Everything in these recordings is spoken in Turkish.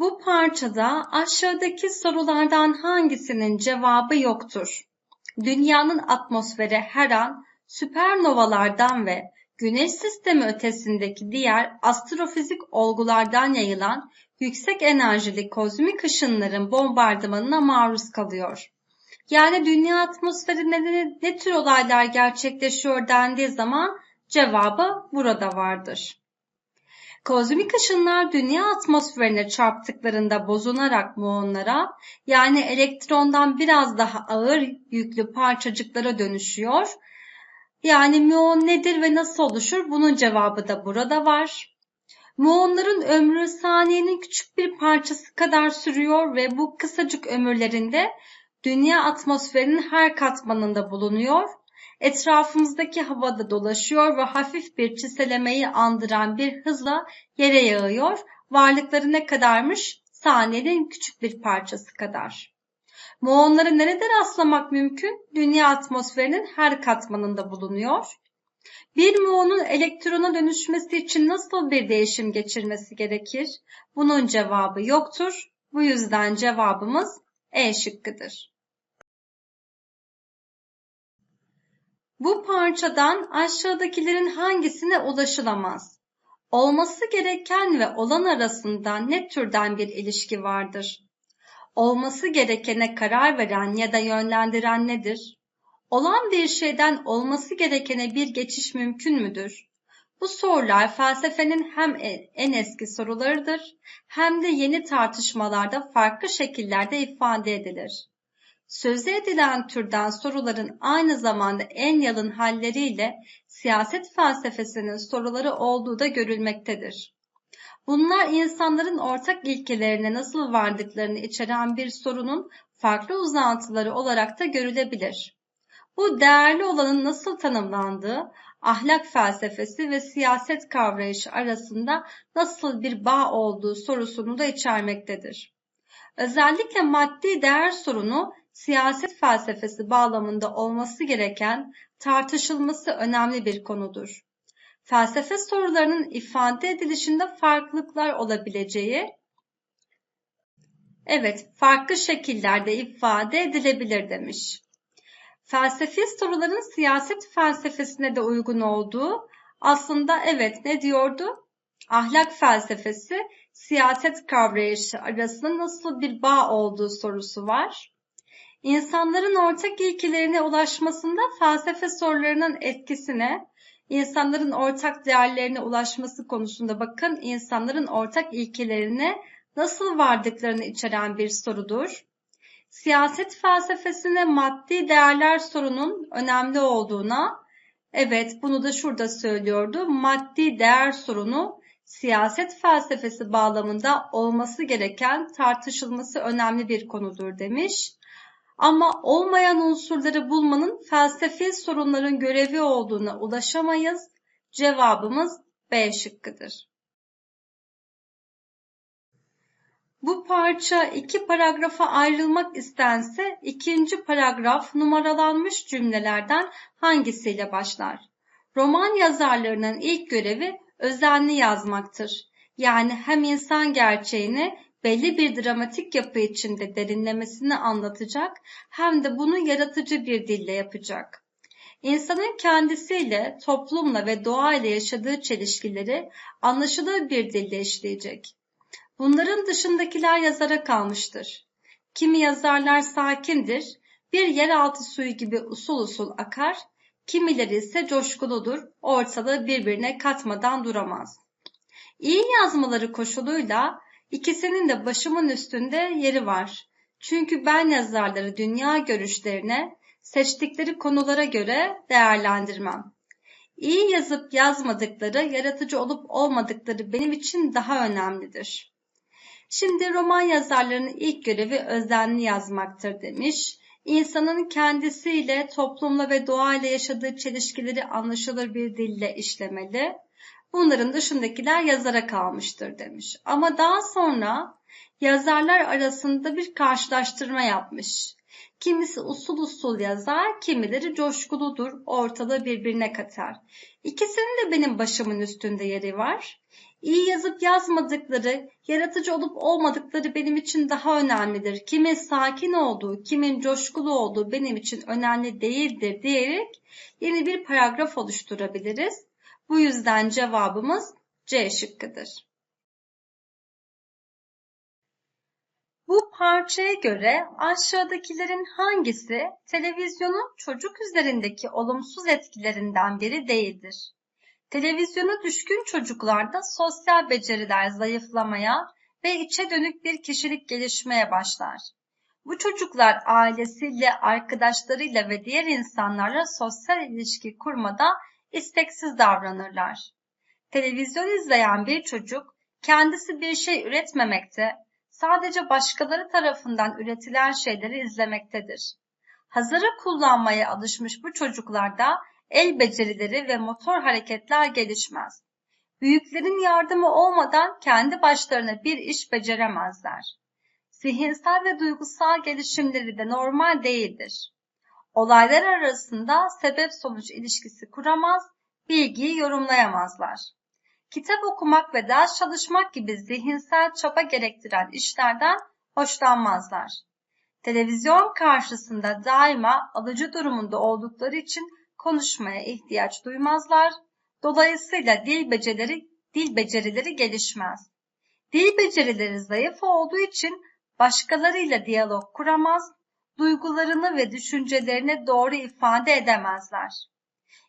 Bu parçada aşağıdaki sorulardan hangisinin cevabı yoktur? Dünyanın atmosferi her an süpernovalardan ve Güneş sistemi ötesindeki diğer astrofizik olgulardan yayılan yüksek enerjili kozmik ışınların bombardımanına maruz kalıyor. Yani dünya atmosferinde ne, ne tür olaylar gerçekleşiyor dendiği zaman cevabı burada vardır. Kozmik ışınlar dünya atmosferine çarptıklarında bozunarak muonlara yani elektrondan biraz daha ağır yüklü parçacıklara dönüşüyor. Yani muon nedir ve nasıl oluşur? Bunun cevabı da burada var. Muonların ömrü saniyenin küçük bir parçası kadar sürüyor ve bu kısacık ömürlerinde dünya atmosferinin her katmanında bulunuyor. Etrafımızdaki havada dolaşıyor ve hafif bir çiselemeyi andıran bir hızla yere yağıyor. Varlıkları ne kadarmış? Saniyenin küçük bir parçası kadar. Muonları nerede rastlamak mümkün? Dünya atmosferinin her katmanında bulunuyor. Bir muonun elektrona dönüşmesi için nasıl bir değişim geçirmesi gerekir? Bunun cevabı yoktur. Bu yüzden cevabımız E şıkkıdır. Bu parçadan aşağıdakilerin hangisine ulaşılamaz? Olması gereken ve olan arasında ne türden bir ilişki vardır? Olması gerekene karar veren ya da yönlendiren nedir? Olan bir şeyden olması gerekene bir geçiş mümkün müdür? Bu sorular felsefenin hem en eski sorularıdır hem de yeni tartışmalarda farklı şekillerde ifade edilir. Sözü edilen türden soruların aynı zamanda en yalın halleriyle siyaset felsefesinin soruları olduğu da görülmektedir. Bunlar insanların ortak ilkelerine nasıl vardıklarını içeren bir sorunun farklı uzantıları olarak da görülebilir. Bu değerli olanın nasıl tanımlandığı, ahlak felsefesi ve siyaset kavrayışı arasında nasıl bir bağ olduğu sorusunu da içermektedir. Özellikle maddi değer sorunu siyaset felsefesi bağlamında olması gereken tartışılması önemli bir konudur felsefe sorularının ifade edilişinde farklılıklar olabileceği, evet farklı şekillerde ifade edilebilir demiş. Felsefi soruların siyaset felsefesine de uygun olduğu aslında evet ne diyordu? Ahlak felsefesi siyaset kavrayışı arasında nasıl bir bağ olduğu sorusu var. İnsanların ortak ilkelerine ulaşmasında felsefe sorularının etkisine insanların ortak değerlerine ulaşması konusunda bakın insanların ortak ilkelerine nasıl vardıklarını içeren bir sorudur. Siyaset felsefesine maddi değerler sorunun önemli olduğuna, evet bunu da şurada söylüyordu, maddi değer sorunu siyaset felsefesi bağlamında olması gereken tartışılması önemli bir konudur demiş. Ama olmayan unsurları bulmanın felsefi sorunların görevi olduğuna ulaşamayız. Cevabımız B şıkkıdır. Bu parça iki paragrafa ayrılmak istense ikinci paragraf numaralanmış cümlelerden hangisiyle başlar? Roman yazarlarının ilk görevi özenli yazmaktır. Yani hem insan gerçeğini belli bir dramatik yapı içinde derinlemesini anlatacak hem de bunu yaratıcı bir dille yapacak. İnsanın kendisiyle, toplumla ve doğayla yaşadığı çelişkileri anlaşılır bir dille işleyecek. Bunların dışındakiler yazara kalmıştır. Kimi yazarlar sakindir, bir yeraltı suyu gibi usul usul akar, kimileri ise coşkuludur, ortalığı birbirine katmadan duramaz. İyi yazmaları koşuluyla İkisinin de başımın üstünde yeri var. Çünkü ben yazarları dünya görüşlerine, seçtikleri konulara göre değerlendirmem. İyi yazıp yazmadıkları, yaratıcı olup olmadıkları benim için daha önemlidir. Şimdi roman yazarlarının ilk görevi özenli yazmaktır demiş. İnsanın kendisiyle, toplumla ve doğayla yaşadığı çelişkileri anlaşılır bir dille işlemeli. Bunların dışındakiler yazara kalmıştır demiş. Ama daha sonra yazarlar arasında bir karşılaştırma yapmış. Kimisi usul usul yazar, kimileri coşkuludur, ortalığı birbirine katar. İkisinin de benim başımın üstünde yeri var. İyi yazıp yazmadıkları, yaratıcı olup olmadıkları benim için daha önemlidir. Kimin sakin olduğu, kimin coşkulu olduğu benim için önemli değildir diyerek yeni bir paragraf oluşturabiliriz. Bu yüzden cevabımız C şıkkıdır. Bu parçaya göre aşağıdakilerin hangisi televizyonun çocuk üzerindeki olumsuz etkilerinden biri değildir? Televizyona düşkün çocuklarda sosyal beceriler zayıflamaya ve içe dönük bir kişilik gelişmeye başlar. Bu çocuklar ailesiyle, arkadaşlarıyla ve diğer insanlarla sosyal ilişki kurmada isteksiz davranırlar. Televizyon izleyen bir çocuk kendisi bir şey üretmemekte, sadece başkaları tarafından üretilen şeyleri izlemektedir. Hazırı kullanmaya alışmış bu çocuklarda el becerileri ve motor hareketler gelişmez. Büyüklerin yardımı olmadan kendi başlarına bir iş beceremezler. Zihinsel ve duygusal gelişimleri de normal değildir. Olaylar arasında sebep-sonuç ilişkisi kuramaz, bilgiyi yorumlayamazlar. Kitap okumak ve ders çalışmak gibi zihinsel çaba gerektiren işlerden hoşlanmazlar. Televizyon karşısında daima alıcı durumunda oldukları için konuşmaya ihtiyaç duymazlar. Dolayısıyla dil becerileri, dil becerileri gelişmez. Dil becerileri zayıf olduğu için başkalarıyla diyalog kuramaz, duygularını ve düşüncelerini doğru ifade edemezler.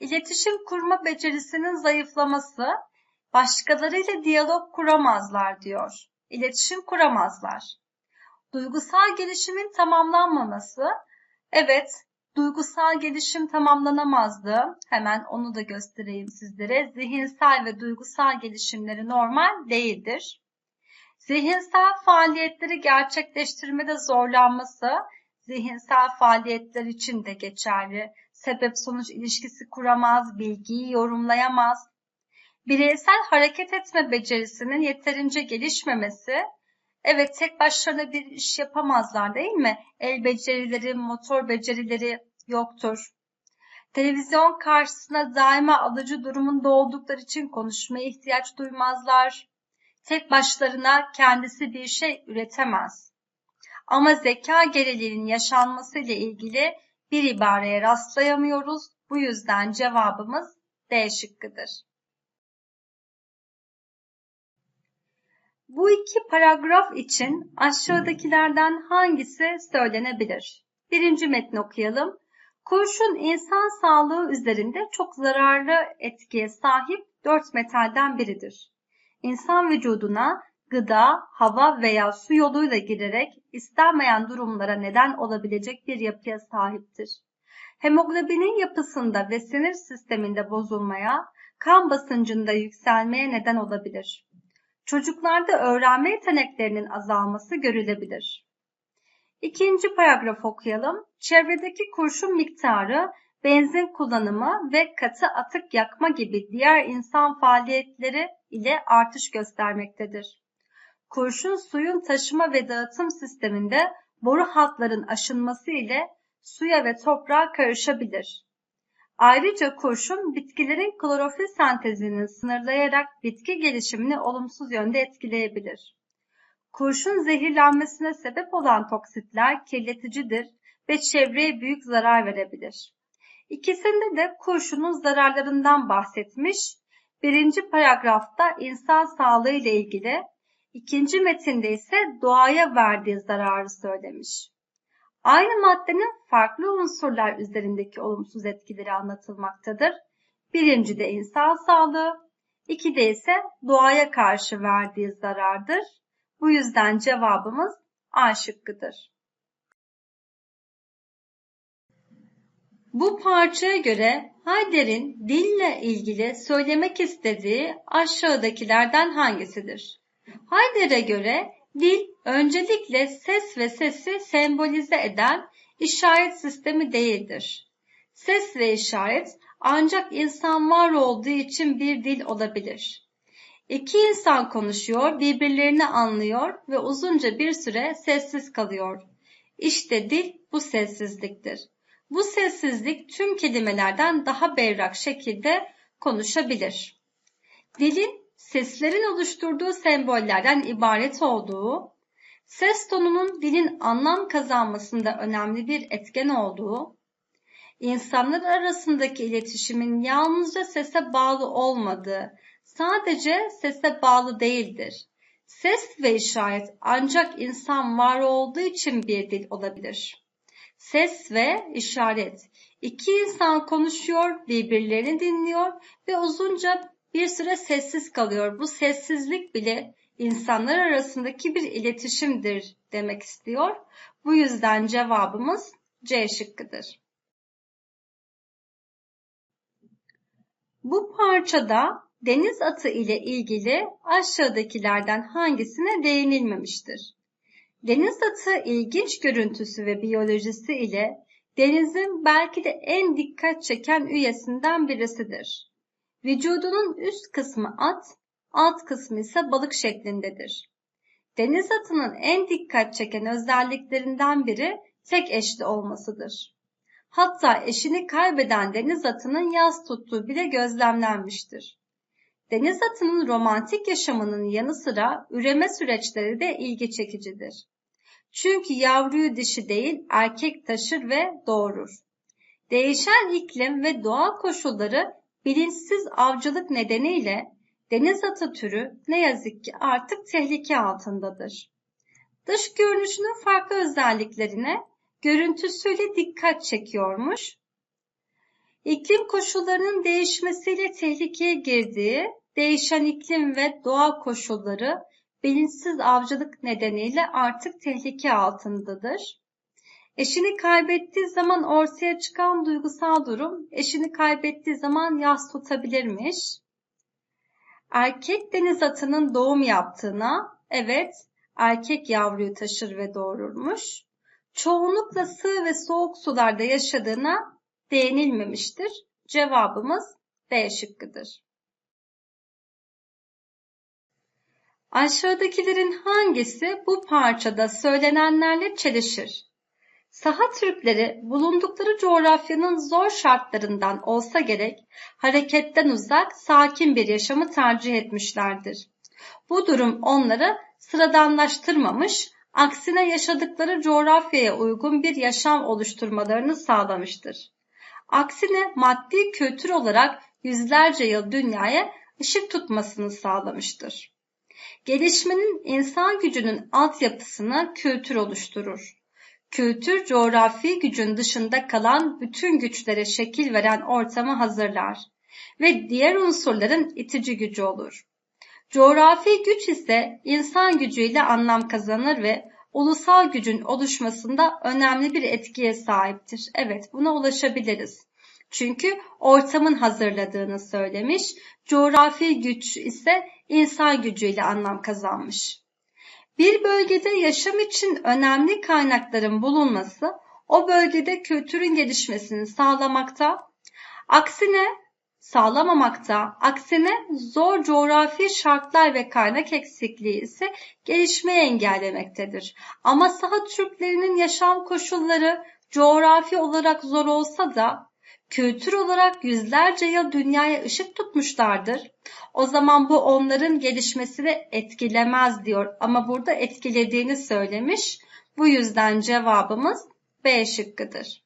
İletişim kurma becerisinin zayıflaması, başkalarıyla diyalog kuramazlar diyor. İletişim kuramazlar. Duygusal gelişimin tamamlanmaması, evet Duygusal gelişim tamamlanamazdı. Hemen onu da göstereyim sizlere. Zihinsel ve duygusal gelişimleri normal değildir. Zihinsel faaliyetleri gerçekleştirmede zorlanması zihinsel faaliyetler için de geçerli. Sebep-sonuç ilişkisi kuramaz, bilgiyi yorumlayamaz. Bireysel hareket etme becerisinin yeterince gelişmemesi Evet tek başlarına bir iş yapamazlar değil mi? El becerileri, motor becerileri yoktur. Televizyon karşısında daima alıcı durumunda oldukları için konuşmaya ihtiyaç duymazlar. Tek başlarına kendisi bir şey üretemez. Ama zeka geriliğinin yaşanması ile ilgili bir ibareye rastlayamıyoruz. Bu yüzden cevabımız D şıkkıdır. Bu iki paragraf için aşağıdakilerden hangisi söylenebilir? Birinci metni okuyalım. Kurşun insan sağlığı üzerinde çok zararlı etkiye sahip dört metalden biridir. İnsan vücuduna gıda, hava veya su yoluyla girerek istenmeyen durumlara neden olabilecek bir yapıya sahiptir. Hemoglobinin yapısında ve sinir sisteminde bozulmaya, kan basıncında yükselmeye neden olabilir. Çocuklarda öğrenme yeteneklerinin azalması görülebilir. İkinci paragraf okuyalım. Çevredeki kurşun miktarı, benzin kullanımı ve katı atık yakma gibi diğer insan faaliyetleri ile artış göstermektedir. Kurşun suyun taşıma ve dağıtım sisteminde boru hatların aşınması ile suya ve toprağa karışabilir. Ayrıca kurşun bitkilerin klorofil sentezini sınırlayarak bitki gelişimini olumsuz yönde etkileyebilir. Kurşun zehirlenmesine sebep olan toksitler kirleticidir ve çevreye büyük zarar verebilir. İkisinde de kurşunun zararlarından bahsetmiş. Birinci paragrafta insan sağlığı ile ilgili, ikinci metinde ise doğaya verdiği zararı söylemiş. Aynı maddenin farklı unsurlar üzerindeki olumsuz etkileri anlatılmaktadır. Birincide insan sağlığı, ikide ise doğaya karşı verdiği zarardır. Bu yüzden cevabımız A şıkkıdır. Bu parçaya göre Hayder'in dille ilgili söylemek istediği aşağıdakilerden hangisidir? Hayder'e göre Dil öncelikle ses ve sesi sembolize eden işaret sistemi değildir. Ses ve işaret ancak insan var olduğu için bir dil olabilir. İki insan konuşuyor, birbirlerini anlıyor ve uzunca bir süre sessiz kalıyor. İşte dil bu sessizliktir. Bu sessizlik tüm kelimelerden daha berrak şekilde konuşabilir. Dilin seslerin oluşturduğu sembollerden ibaret olduğu, ses tonunun dilin anlam kazanmasında önemli bir etken olduğu, insanlar arasındaki iletişimin yalnızca sese bağlı olmadığı, sadece sese bağlı değildir. Ses ve işaret ancak insan var olduğu için bir dil olabilir. Ses ve işaret. İki insan konuşuyor, birbirlerini dinliyor ve uzunca bir süre sessiz kalıyor. Bu sessizlik bile insanlar arasındaki bir iletişimdir demek istiyor. Bu yüzden cevabımız C şıkkıdır. Bu parçada deniz atı ile ilgili aşağıdakilerden hangisine değinilmemiştir? Deniz atı ilginç görüntüsü ve biyolojisi ile denizin belki de en dikkat çeken üyesinden birisidir. Vücudunun üst kısmı at, alt kısmı ise balık şeklindedir. Deniz atının en dikkat çeken özelliklerinden biri tek eşli olmasıdır. Hatta eşini kaybeden deniz atının yaz tuttuğu bile gözlemlenmiştir. Deniz atının romantik yaşamının yanı sıra üreme süreçleri de ilgi çekicidir. Çünkü yavruyu dişi değil erkek taşır ve doğurur. Değişen iklim ve doğa koşulları bilinçsiz avcılık nedeniyle deniz atı türü ne yazık ki artık tehlike altındadır. Dış görünüşünün farklı özelliklerine görüntüsüyle dikkat çekiyormuş. İklim koşullarının değişmesiyle tehlikeye girdiği, değişen iklim ve doğa koşulları bilinçsiz avcılık nedeniyle artık tehlike altındadır. Eşini kaybettiği zaman ortaya çıkan duygusal durum eşini kaybettiği zaman yas tutabilirmiş. Erkek deniz atının doğum yaptığına evet erkek yavruyu taşır ve doğururmuş. Çoğunlukla sığ ve soğuk sularda yaşadığına değinilmemiştir. Cevabımız B şıkkıdır. Aşağıdakilerin hangisi bu parçada söylenenlerle çelişir? Saha Türkleri bulundukları coğrafyanın zor şartlarından olsa gerek hareketten uzak, sakin bir yaşamı tercih etmişlerdir. Bu durum onları sıradanlaştırmamış, aksine yaşadıkları coğrafyaya uygun bir yaşam oluşturmalarını sağlamıştır. Aksine maddi kültür olarak yüzlerce yıl dünyaya ışık tutmasını sağlamıştır. Gelişmenin insan gücünün altyapısına kültür oluşturur. Kültür coğrafi gücün dışında kalan bütün güçlere şekil veren ortamı hazırlar ve diğer unsurların itici gücü olur. Coğrafi güç ise insan gücüyle anlam kazanır ve ulusal gücün oluşmasında önemli bir etkiye sahiptir. Evet buna ulaşabiliriz. Çünkü ortamın hazırladığını söylemiş. Coğrafi güç ise insan gücüyle anlam kazanmış. Bir bölgede yaşam için önemli kaynakların bulunması o bölgede kültürün gelişmesini sağlamakta, aksine sağlamamakta, aksine zor coğrafi şartlar ve kaynak eksikliği ise gelişmeyi engellemektedir. Ama saha Türklerinin yaşam koşulları coğrafi olarak zor olsa da kültür olarak yüzlerce yıl dünyaya ışık tutmuşlardır. O zaman bu onların gelişmesini etkilemez diyor ama burada etkilediğini söylemiş. Bu yüzden cevabımız B şıkkıdır.